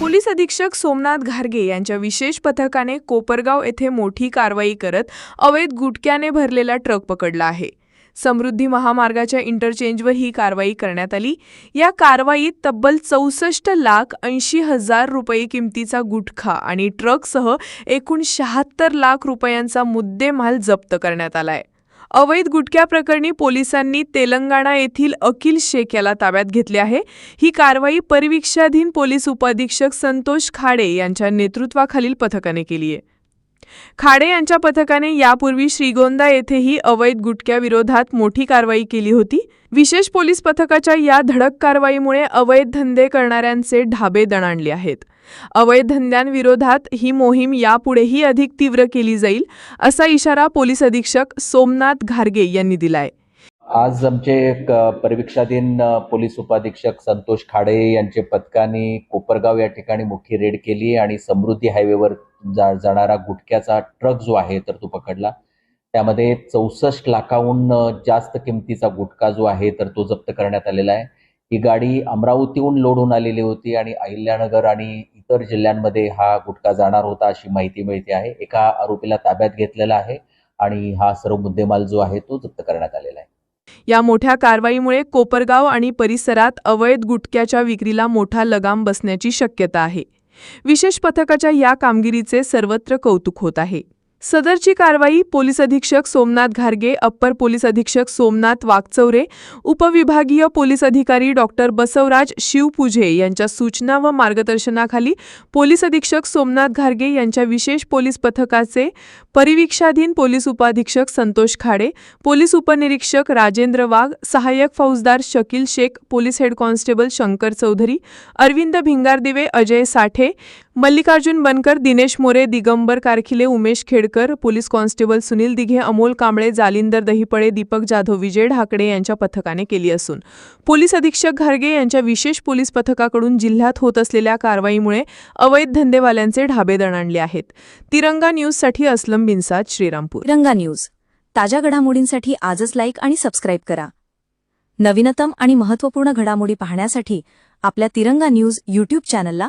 Police अधीक्षक सोमनाथ घारगे यांच्या विशेष पथकाने कोपरगाव येथे मोठी कारवाई करत अवैध गुटक्याने भरलेला ट्रक पकडला आहे. समृद्धी महामार्गाच्या इंटरचेंजवर ही कारवाई करण्यात आली. या कारवाईत तब्बल चौसष्ट लाख ऐंशी हजार रुपये किमतीचा गुटखा आणि ट्रकसह एकूण शहात्तर लाख रुपयांचा मुद्देमाल जप्त करण्यात आलाय. अवैध गुटख्या प्रकरणी पोलिसांनी तेलंगणा येथील अकिल शेख याला ताब्यात घेतले आहे. ही कारवाई परिवीक्षाधीन पोलीस उपअधीक्षक संतोष खाडे यांच्या नेतृत्वाखालील पथकाने केली आहे. खाडे यांच्या पथकाने यापूर्वी श्रीगोंदा येथेही अवैध गुटख्याविरोधात मोठी कारवाई केली होती. विशेष पोलीस पथकाच्या या धडक कारवाईमुळे अवैध धंदे करणाऱ्यांचे ढाबे दणाणले आहेत. अवैध धंद्यांविरोधात ही मोहीम यापुढेही अधिक तीव्र केली जाईल असा इशारा पोलीस अधीक्षक सोमनाथ घारगे यांनी दिलाय. आज आमचे परीक्षाधीन परिवीक्षाधीन पोलीस उपाधीक्षक संतोष खाडे यांचे पथकाने कोपरगाव या ठिकाणी मोठी रेड केली आणि समृद्धी हायवेवर जा जाणारा गुटख्याचा ट्रक जो आहे तर तो पकडला. त्यामध्ये चौसष्ट लाखाहून जास्त किमतीचा गुटखा जो आहे तर तो जप्त करण्यात आलेला आहे. ही गाडी अमरावतीहून लोड होऊन आलेली होती आणि अहिल्यानगर आणि इतर जिल्ह्यांमध्ये हा गुटखा जाणार होता अशी माहिती मिळते आहे. एका आरोपीला ताब्यात घेतलेला आहे आणि हा सर्व मुद्देमाल जो आहे तो जप्त करण्यात आलेला आहे. या मोठ्या कारवाईमुळे कोपरगाव आणि परिसरात अवैध गुटख्याच्या विक्रीला मोठा लगाम बसण्याची शक्यता आहे. विशेष पथकाच्या या कामगिरीचे सर्वत्र कौतुक होत आहे. सदरची कारवाई पोलीस अधीक्षक सोमनाथ घारगे अप्पर पोलीस अधीक्षक सोमनाथ वागचौरे उपविभागीय पोलीस अधिकारी डॉक्टर बसवराज शिवपुजे यांच्या सूचना व मार्गदर्शनाखाली पोलीस अधीक्षक सोमनाथ घारगे यांच्या विशेष पोलीस पथकाचे परिवीक्षाधीन पोलीस उपाधीक्षक संतोष खाडे पोलीस उपनिरीक्षक राजेंद्र वाघ सहाय्यक फौजदार Shakil Shaikh police head constable Shankar Chaudhari Arvind Bhingardive Ajay Sathe Mallikarjun Bankar Dinesh More Digambar Karkhile Umesh Khedkar police constable Sunil Dighe Amol Kamble Jalindar Dahiphale Deepak Jadhav Vijay Dhakde यांच्या पथकाने केली असून. Police अधीक्षक घारगे यांच्या विशेष police पथकाकडून जिल्ह्यात होत असलेल्या कारवाईमुळे अवैध धंदेवाल्यांचे ढाबे दणाणले आहेत. तिरंगा न्यूजसाठी असलम बिनसाद श्रीरामपूर. तिरंगा न्यूज. ताज्या घडामोडींसाठी आजच लाईक आणि सबस्क्राईब करा. नवीनतम आणि महत्त्वपूर्ण घडामोडी पाहण्यासाठी आपल्या तिरंगा न्यूज यूट्यूब चॅनलला